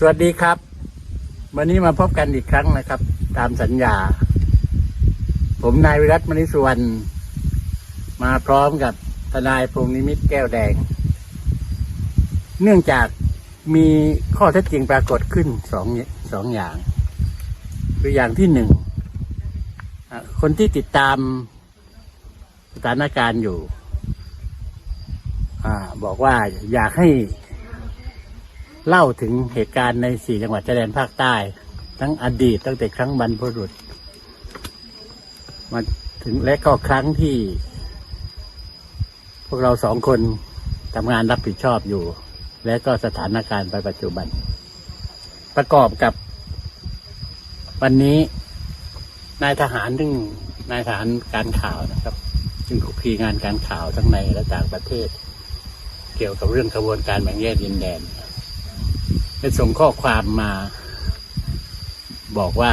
สวัสดีครับ วันนี้มาพบกันอีกครั้งนะครับ ตามสัญญา ผมนายวิรัตมณิสุวรรณมาพร้อมกับทนายพงนิมิตแก้วแดง เนื่องจากมีข้อเท็จจริงปรากฏขึ้นสองสองอย่างคืออย่างที่หนึ่งคนที่ติดตามสถานการณ์อยู่อบอกว่าอยากให้ เล่าถึงเหตุการณ์ในสี่จังหวัดชายแดนภาคใต้ ทั้งอดีตตั้งแต่ครั้งบรรพบุรุษมาถึงและก็ครั้งที่ พวกเราสองคนทำงานรับผิดชอบอยู่ และก็สถานการณ์ปัจจุบัน ประกอบกับ วันนี้นายทหารซึ่งนายทหารการข่าวนะครับ ซึ่งคุกคีงานการข่าวทั้งในและต่างประเทศ เกี่ยวกับเรื่องกระบวนการแบ่งแยกดินแดน ได้ส่งข้อความมา บอกว่า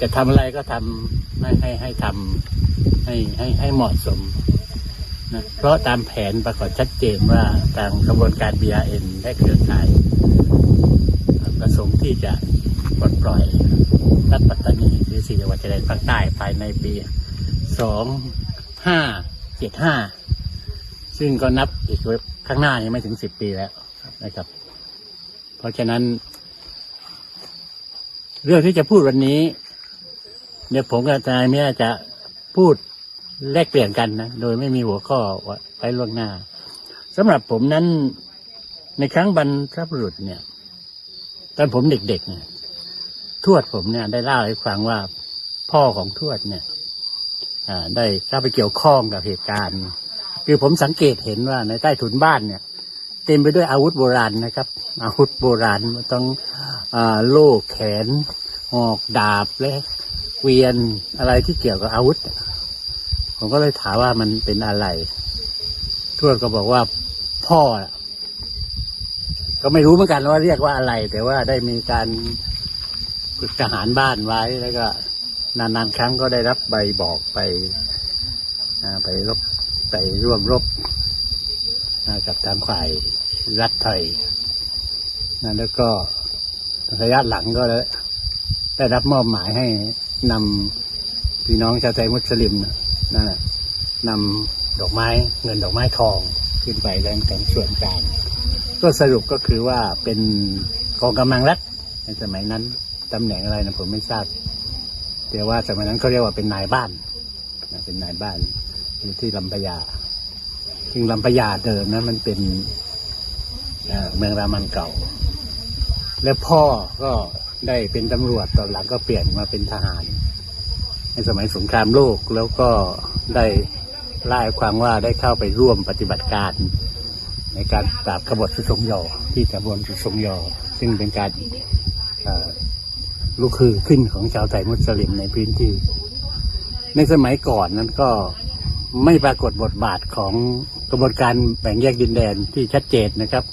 จะทำอะไรก็ทำให้ให้ให้ทำให้ให้ให้เหมาะสมนะเพราะตามแผนปรากฏชัดเจนว่าทางกระบวนการ BRN ได้เครือข่าย ประสงค์ที่จะปลดปล่อยรัฐปัตตานีหรือสี่จังหวัดชายแดนภาคใต้ภายในปีสองห้าเจ็ดห้าซึ่งก็นับอีกข้างหน้ายังไม่ถึงสิบปีแล้วนะครับ เพราะฉะนั้น เรื่องที่จะพูดวันนี้ เนี่ยผมกับทนายเนี่ยจะพูดแลกเปลี่ยนกันนะโดยไม่มีหัวข้อไว้ล่วงหน้าสำหรับผมนั้น ในครั้งบรรพบุรุษเนี่ย ตอนผมเด็กๆเนี่ยทวดผมเนี่ย ได้เล่าให้ฟังว่าพ่อของทวดเนี่ยได้เข้าไปเกี่ยวข้องกับเหตุการณ์ คือผมสังเกตเห็นว่าในใต้ถุนบ้านเนี่ย เต็มไปด้วยอาวุธโบราณนะครับ อาวุธโบราณต้องอโล่แขนหอกดาบและเกวียนอะไรที่เกี่ยวกับอาวุธ ผมก็เลยถามว่ามันเป็นอะไร ทวดก็บอกว่าพ่อ ก็ไม่รู้เหมือนกันว่าเรียกว่าอะไร แต่ว่าได้มีการฝึกทหารบ้านไว้แล้วก็ นานๆครั้งก็ได้รับใบบอกไปไปรบไปร่วมรบ กับทางฝ่ายรัฐไทยนะแล้วก็ระยะหลังก็ได้รับมอบหมายให้นำพี่น้องชาวไทยมุสลิมนะนั่นนำดอกไม้เงินดอกไม้ทองขึ้นไปแรงแต่งส่วนกลางก็สรุปก็คือว่าเป็นกองกำลังรัฐในสมัยนั้นตำแหน่งอะไรนะผมไม่ทราบ แต่ว่าสมัยนั้นเขาเรียกว่าเป็นนายบ้านนะเป็นนายบ้านอยู่ที่ลำพญา ซึ่งลำพญาเดิมนั้นมันเป็นเมืองรามันเก่า และพ่อก็ได้เป็นตำรวจตอนหลังก็เปลี่ยนมาเป็นทหาร ในสมัยสงครามโลกแล้วก็ได้ไล่าความว่าได้เข้าไปร่วมปฏิบัติการ ในการปราบขบฏสุสงยอที่ตำบลสุสงยอ ซึ่งเป็นการลุกคือขึ้นของชาวไทยมุสลิมในพื้นที่ ในสมัยก่อนนั้นก็ ไม่ปรากฏบทบาทของกระบวนการแบ่งแยกดินแดนที่ชัดเจนนะครับ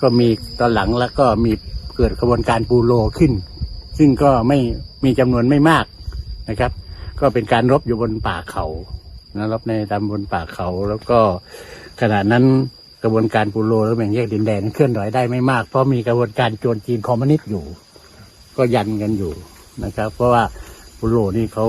ก็มีตอนหลังแล้วก็มีเกิดกระบวนการปูโรขึ้น ซึ่งก็ไม่มีจำนวนไม่มากนะครับ ก็เป็นการรบอยู่บนป่าเขานะรบในตามบนป่าเขาแล้วก็ขณะนั้นกระบวนการปูโรและแบ่งแยกดินแดนเคลื่อนไหวได้ไม่มาก เพราะมีกระบวนการโจรจีนคอมมิวนิสต์อยู่ ก็ยันกันอยู่นะครับ เพราะว่าปูโรนี่เขา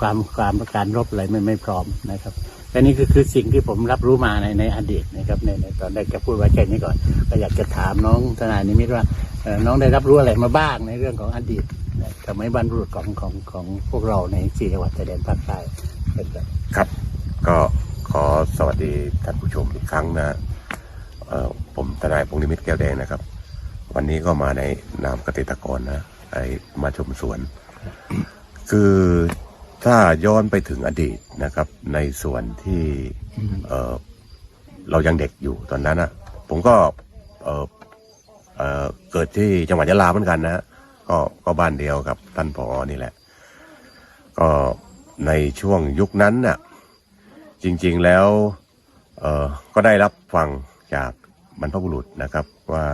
ความความการรบอะไรไม่ไม่พร้อมนะครับแต่นี่คือคือสิ่งที่ผมรับรู้มาในในอดีตนะครับในในตอนแรกจะพูดไว้แค่นี้ก่อน ก็อยากจะถามน้องทนายนิมิตว่าเอ่อน้องได้รับรู้อะไรมาบ้างในเรื่องของอดีตนะสมัยบรรพบุรุษของของของพวกเราในสี่จังหวัดชายแดนภาคใต้เป็นแบบครับ ก็ขอสวัสดีท่านผู้ชมอีกครั้งนะเอ่อผมทนายพงษ์นิมิตรแก้วแดงนะครับ วันนี้ก็มาในนามเกษตรกรนะไอมาชมสวน คือ ถ้าย้อนไปถึงอดีตนะครับ ในส่วนที่เอ่อเรายังเด็กอยู่ตอนนั้นนะผมก็เอ่อเอ่อเกิดที่จังหวัดยะลาเหมือนกันนะก็ก็บ้านเดียวกับท่านผอนี่แหละ ก็ในช่วงยุคนั้นน่ะจริงๆแล้วเอ่อก็ได้รับฟังจากบรรพบุรุษนะครับว่า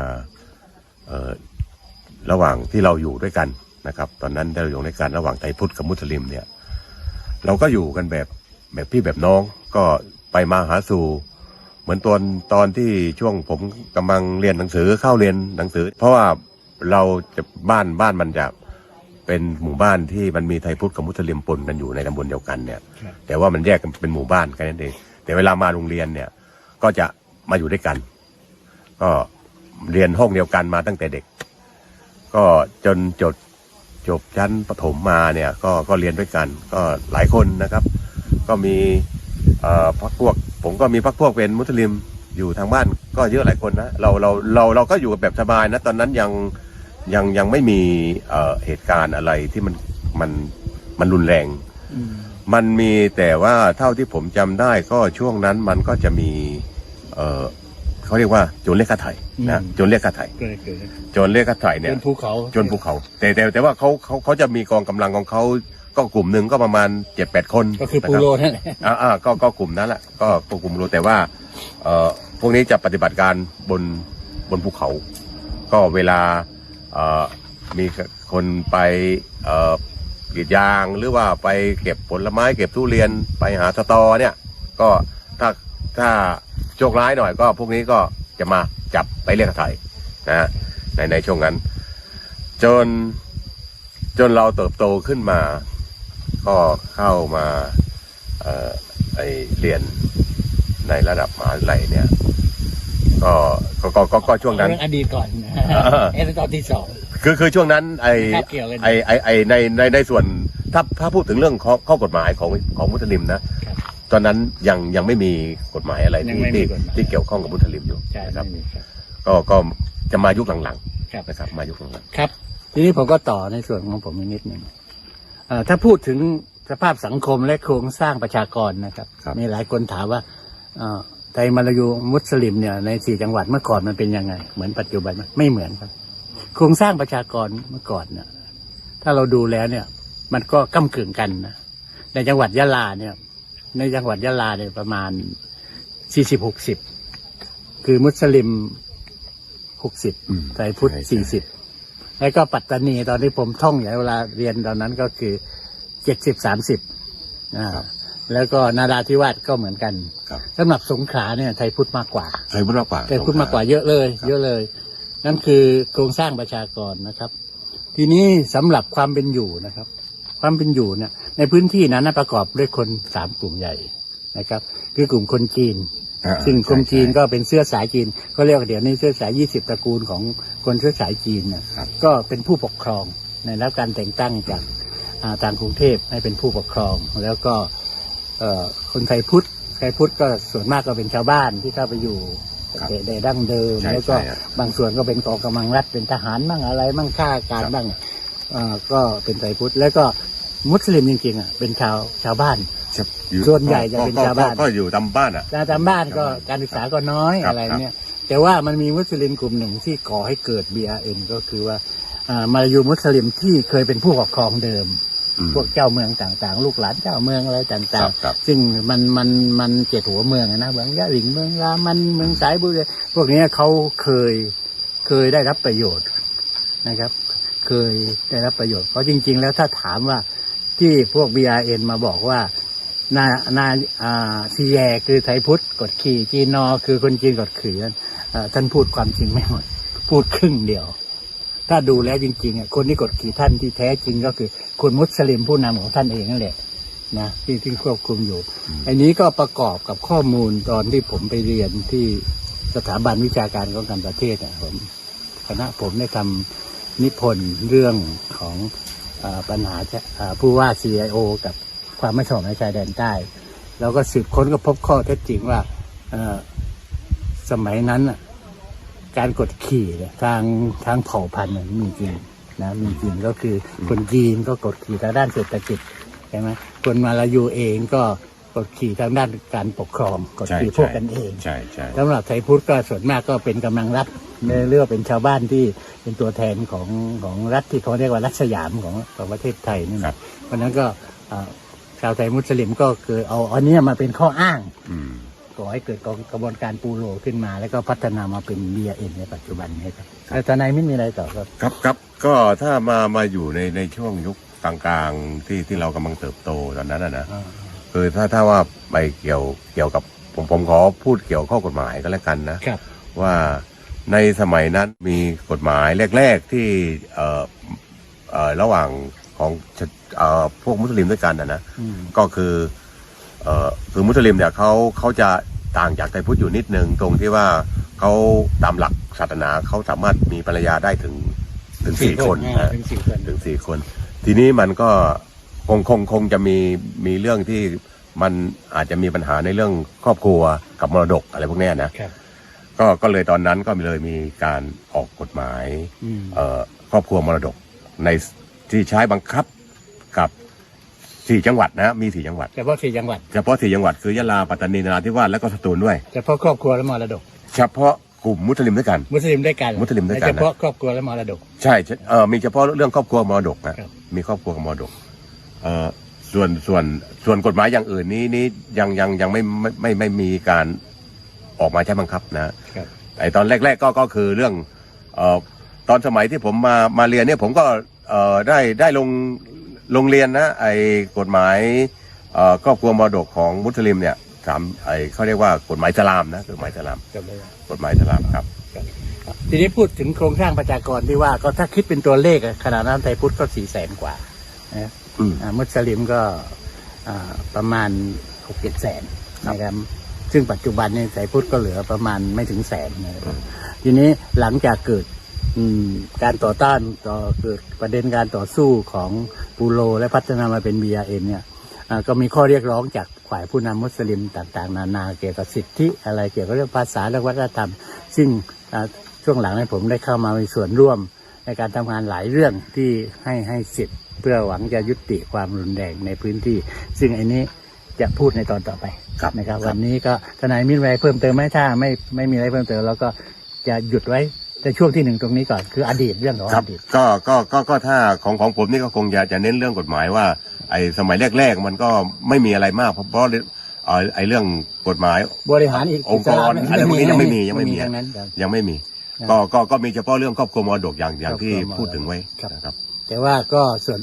เอ่อระหว่างที่เราอยู่ด้วยกันนะครับ ตอนนั้นเราอยู่ด้วยกันระหว่างไทยพุทธกับมุสลิมเนี่ย เราก็อยู่กันแบบแบบพี่แบบน้องก็ไปมาหาสู่ เหมือนตอนตอนที่ช่วงผมกำลังเรียนหนังสือเข้าเรียนหนังสือ เพราะว่าเราจะบ้านบ้านมันจะเป็นหมู่บ้านที่มันมีไทยพุทธกับมุสลิมปนกันอยู่ในตำบลเดียวกันเนี่ยครับแต่ว่ามันแยกกันเป็นหมู่บ้านแค่นั้นเองแต่เวลามาโรงเรียนเนี่ย ก็จะมาอยู่ด้วยกัน ก็เรียนห้องเดียวกันมาตั้งแต่เด็ก ก็จนจบ จบชั้นประถมมาเนี่ยก็ก็เรียนด้วยกัน ก็หลายคนนะครับ ก็มีเอ่อพักพวก ผมก็มีพักพวกเป็นมุสลิมอยู่ทางบ้านก็เยอะหลายคนนะเราเราเราเราก็อยู่กับแบบสบายนะตอนนั้นยังยังยังไม่มีเอ่อเหตุการณ์อะไรที่มันมันมันรุนแรงอืมมันมีแต่ว่าเท่าที่ผมจำได้ก็ช่วงนั้นมันก็จะมี เออเขาเรียกว่าโจรเรียกค่าไถ่นะโจรเรียกค่าไถ่เกิดเกิดโจรเรียกค่าไถ่เนี่ยบนภูเขาจนภูเขา แต่แต่แต่ว่าเขาเขาเขาจะมีกองกำลังของเขาก็กลุ่มหนึ่งก็ประมาณเจ็ดแปดคนก็คือปูนะโรรับนั่นแหละอ่าอ่าก็ก็กลุ่มนั้นแหละก็ก็กลุ่มรู้แต่ว่าเอ่อพวกนี้จะปฏิบัติการบนบนภูเขา ก็เวลาเอ่อมีคนไปเอ่อกรีดยางหรือว่าไปเก็บผลไม้เก็บทุเรียนไปหาสตอเนี่ย ก็ถ้าถ้า โชคร้ายหน่อยก็พวกนี้ก็จะมาจับไปเรียกค่าไถ่นะฮะในในช่วงนั้น จนจนเราเติบโตขึ้นมา ก็เข้ามาเอ่อไอเรียนในระดับมหาวิทยาลัยเนี่ยก็ก็ก็ก็ก็ช่วงนั้น เรื่องอดีตก่อนนะเออ เอ็นตอนที่สอง คือคือช่วงนั้นไอคาบเกี่ยวกัน ไอไอไอในในในส่วนถ้าถ้าพูดถึงเรื่องข้อข้อกฎหมายของของมุสลิมนะครับ ตอนนั้นยังยังไม่มีกฎหมายอะไรยังที่ไม่มีที่กฎหมาย ที่เกี่ยวข้องกับมุสลิมอยู่ใช่นะครับไม่มีครับก็ก็จะมายุคหลังครับ ๆนะครับมายุคหลังครับ ทีนี้ผมก็ต่อในส่วนของผมอีกนิดหนึ่งเอ่อถ้าพูดถึงสภาพสังคมและโครงสร้างประชากรนะครับ มีหลายคนถามว่าเอ่อไทยมาลายูมุสลิมเนี่ยในสี่จังหวัดเมื่อก่อนมันเป็นยังไง เหมือนปัจจุบันไหมไม่เหมือนครับ โครงสร้างประชากรเมื่อก่อนเนี่ยถ้าเราดูแล้วเนี่ย มันก็ก้ากึ่งกันนะในจังหวัดยะลาเนี่ย ในจังหวัดยะลาเนี่ยประมาณสี่สิบหกสิบคือมุสลิมหกสิบๆอืมไทยพุทธใช่สี่สิบแล้วก็ปัตตานีตอนที่ผมท่องอย่างเวลาเรียนตอนนั้นก็คือเจ็ดสิบสามสิบอ่าครับแล้วก็นาราธิวาสก็เหมือนกันครับสำหรับสงขลาเนี่ยไทยพุทธมากกว่าไทยพุทธมากกว่าไทยพุทธมากกว่าเยอะเลยครับเยอะเลย นั่นคือโครงสร้างประชากรนะครับ ทีนี้สำหรับความเป็นอยู่นะครับ ความเป็นอยู่เนี่ยในพื้นที่นั้นนะประกอบด้วยคนสามกลุ่มใหญ่นะครับ คือกลุ่มคนจีนอ่าซึ่งคนจีนใช่ก็เป็นเชื้อสายจีนก็เรียกว่าเดี๋ยวนี้เชื้อสายยี่สิบตระกูลของคนเชื้อสายจีนเนี่ยครับก็เป็นผู้ปกครองในรับการแต่งตั้งจากอ่าทางกรุงเทพให้เป็นผู้ปกครอง แล้วก็เอ่อคนไทยพุทธไทยพุทธก็ส่วนมากก็เป็นชาวบ้านที่เข้าไปอยู่ครับแต่แต่ดั้งเดิมใช่แล้วก็ใช่ครับบางส่วนก็เป็นกองกำลังรัฐเป็นทหารบ้างอะไรบ้างข้าการครับบ้างอ่าก็เป็นไทยพุทธแล้วก็ มุสลิมจริงๆอะเป็นชาวชาวบ้าน ครับอยู่ส่วนใหญ่จะเป็นก็ชาวบ้านก็ก็อยู่ตามบ้านอะ ตามบ้านก็การศึกษาก็น้อยครับอะไรเนี่ย แต่ว่ามันมีมุสลิมกลุ่มหนึ่งที่ก่อให้เกิด BRN ก็คือว่าอ่ามาลายูมุสลิมที่เคยเป็นผู้ปกครองเดิม อืมพวกเจ้าเมืองต่างๆ ลูกหลานเจ้าเมืองอะไรคต่ารังบครับ ๆ ซึ่งมันมันมันเจ็ดหัวเมืองอะนะเมืองยะหลิงเมืองรามันเมืองสายบุรีพวกเนี้ยเขาเคยเคยได้รับประโยชน์นะครับ เคยได้รับประโยชน์เพราะจริง ๆ แล้วถ้าถามว่า ที่พวก BRN มาบอกว่านานาอ่าซีแยคือไทยพุทธกดขี่จีนอ คือคนจีนกดขี่นั้นเอ่อท่านพูดความจริงไม่หมด พูดครึ่งเดียว ถ้าดูแล้วจริงๆอะคนที่กดขี่ท่านที่แท้จริงก็คือคนมุสลิมผู้นำของท่านเองนั่นแหละนะที่ที่ควบคุมอยู่อืมอันนี้ก็ประกอบกับข้อมูลตอนที่ผมไปเรียนที่สถาบันวิชาการของการประเทศอะผมคณะผมได้ทำนิพนธ์เรื่องของอา ปัญหาจะอ่าผู้ว่า CIO กับความไม่สงบในชายแดนใต้ เราก็สืบค้นก็พบข้อเท็จจริงว่าเอ่อสมัยนั้นน่ะการกดขี่เนี่ยทางทางเผ่าพันธุ์เนี่ยมีจริงนะมีจริงก็คือคนจีนก็กดขี่ทางด้านเศรษฐกิจใช่ไหมคนมาลายูเองก็กดขี่ทางด้านการปกครองกดใช่ขี่ใช่พวกกันเองใช่ใช่สำหรับไทยพุทธก็ส่วนมากก็เป็นกำลังรัฐ เรียกว่าเป็นชาวบ้านที่เป็นตัวแทนของของรัฐที่เขาเรียกว่ารัฐสยามของของประเทศไทยนี่ครันะบเพราะฉะนั้นก็อ่าชาวไทยมุสลิมก็คือเอาอันเนี้ยมาเป็นข้ออ้างอืมก่อให้เกิดกระบวนการปูโรขึ้นมา แล้วก็พัฒนามาเป็น BRN ในปัจจุบันนี้ครับแต่ทนายไม่มีอะไรต่อครับ ครับครับก็ถ้ามามาอยู่ในในช่วงยุคกลางๆที่ที่เรากำลังเติบโตตอนนั้นนะนะคือถ้าถ้าว่าไปเกี่ยวเกี่ยวกับผมผมขอพูดเกี่ยวข้อกฎหมายก็แล้วกันนะครับว่า ในสมัยนั้นมีกฎหมายแรก ๆ ที่เอ่อเอ่อระหว่างของเอ่อพวกมุสลิมด้วยกันนะนะอืมก็คือเอ่อคือมุสลิมเนี่ยเขาเขาจะต่างจากไทยพุทธอยู่นิดนึงตรงที่ว่าเขาตามหลักศาสนาเขาสามารถมีภรรยาได้ถึงถึงสี่คนอ่านะถึงสี่คนถึงสี่คน ทีนี้มันก็คงคงคงจะมีมีเรื่องที่มันอาจจะมีปัญหาในเรื่องครอบครัวกับมรดกอะไรพวกเนี้ยนะครับ ก็ก็เลยตอนนั้นก็เลยมีการออกกฎหมายอืมเอ่อครอบครัวมรดกในที่ใช้บังคับกับสี่จังหวัดนะมีสี่จังหวัดเฉพาะสี่จังหวัดเฉพาะสี่จังหวัดคือยะลาปัตตานีนราธิวาสและก็สตูลด้วย เฉพาะครอบครัวและมรดก เฉพาะกลุ่มมุสลิมด้วยกัน มุสลิมด้วยกันมุสลิมด้วยกันนะเฉพาะครอบครัวและมรดกใช่ใช่เออมีเฉพาะเรื่องครอบครัวมรดกนะครับมีครอบครัวกับมรดกเอ่อส่วนส่วนส่วนกฎหมายอย่างอื่นนี้นี้ยังยังยังไม่ไม่ไม่ไม่มีการ ออกมาใช้บังคับนะครับไอตอนแรก ๆ ก็ก็คือเรื่องเอ่อตอนสมัยที่ผมมามาเรียนเนี่ยผมก็เอ่อได้ได้ลงลงเรียนนะไอกฎหมายเอ่อครอบครัวมรดกของมุสลิมเนี่ยสามไอเขาเรียกว่ากฎหมายอิสลามนะกฎหมายอิสลามจบเลยกฎหมายอิสลามครับ ทีนี้พูดถึงโครงสร้างประชากรที่ว่าก็ถ้าคิดเป็นตัวเลขอะขนาดนั้นไทยพุทธก็สี่แสนกว่านะอืมอ่ามุสลิมก็อ่าประมาณหกเจ็ดแสนนะครับ ซึ่งปัจจุบันเนี่ยไทยพุทธก็เหลือประมาณไม่ถึงแสนนะทีนี้หลังจากเกิดการต่อต้านต่อเกิดประเด็นการต่อสู้ของปูโรและพัฒนามาเป็น BRN เนี่ยก็มีข้อเรียกร้องจากฝ่ายผู้นำมุสลิมต่างๆ นานาเกี่ยวกับสิทธิอะไรเกี่ยวกับเรื่องภาษาและวัฒนธรรม ซึ่งช่วงหลังนี่ยผมได้เข้ามามีส่วนร่วมในการทำงานหลายเรื่องที่ให้ให้สิทธิ์เพื่อหวังจะยุติความรุนแรงในพื้นที่ ซึ่งอันนี้ จะพูดในตอนต่อไปครับนะครับครับวันนี้ก็ทนายมิตรไว้เพิ่มเติมไหมถ้าไม่ไม่มีอะไรเพิ่มเติมเราก็จะหยุดไว้ในช่วงที่หนึ่งตรงนี้ก่อนคืออดีตเรื่องของครับอดีต ก็ก็ก็ก็ถ้าของของผมนี่ก็คงจะจะเน้นเรื่องกฎหมายว่าไอ้สมัยแรก ๆ มันก็ไม่มีอะไรมากเพราะเพราะเอ่อไอ้เรื่องกฎหมาย บริหารอีกองค์กรอะไรพวกนี้ยังไม่มียังไม่มี ทั้งนั้นครับ ยังไม่มี ครับก็ก็ก็มีเฉพาะเรื่องครอบครัวมรดกอย่างอย่างที่ครอบครัวมรดกพูดถึงไว้ครับ นะครับ แต่ว่าก็ส่วน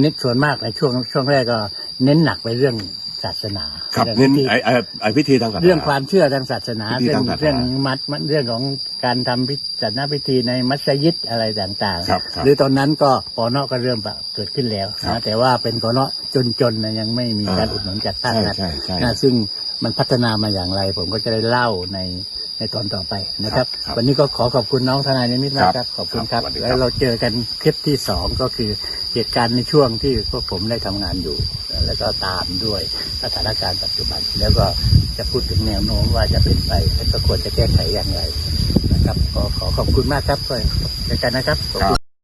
เน้นส่วนมากในช่วงช่วงแรกก็เน้นหนักไปเรื่อง ศาสนาครับเรื่องเน้นที่ไอ้ไอ้ไอ้พิธีทางศาสนา เรื่องความเชื่อทางศาสนาพิธีเรื่องทางศาสนาเรื่องมัดมัดเรื่องของการทำพิศาสนาพิธีในมัสยิดอะไรต่างครับครับหรือตอนนั้นก็ปอนอก็เริ่มเกิดขึ้นแล้วครับนะแต่ว่าเป็นปอนอจนๆนะยังไม่มีการอุดหนุนจากภาคใช่รัฐใช่ใช่นะซึ่งมันพัฒนามาอย่างไร ผมก็จะได้เล่าในในตอนต่อไปนะครับครับวันนี้ก็ขอขอบคุณน้องทนายนิมิตมากคครัรับบขอบคุณคครัรับบสวัสดีครับ แล้วเราเจอกันคลิปที่สองก็คือ เหตุการณ์ในช่วงที่พวกผมได้ทำงานอยู่ แล้วก็ตามด้วยสถานการณ์ปัจจุบัน แล้วก็จะพูดถึงแนวโน้มว่าจะเป็นไปและก็ควรจะแก้ไขอย่างไรนะครับขอขอขอบคุณมากครับเจอกันนะครับ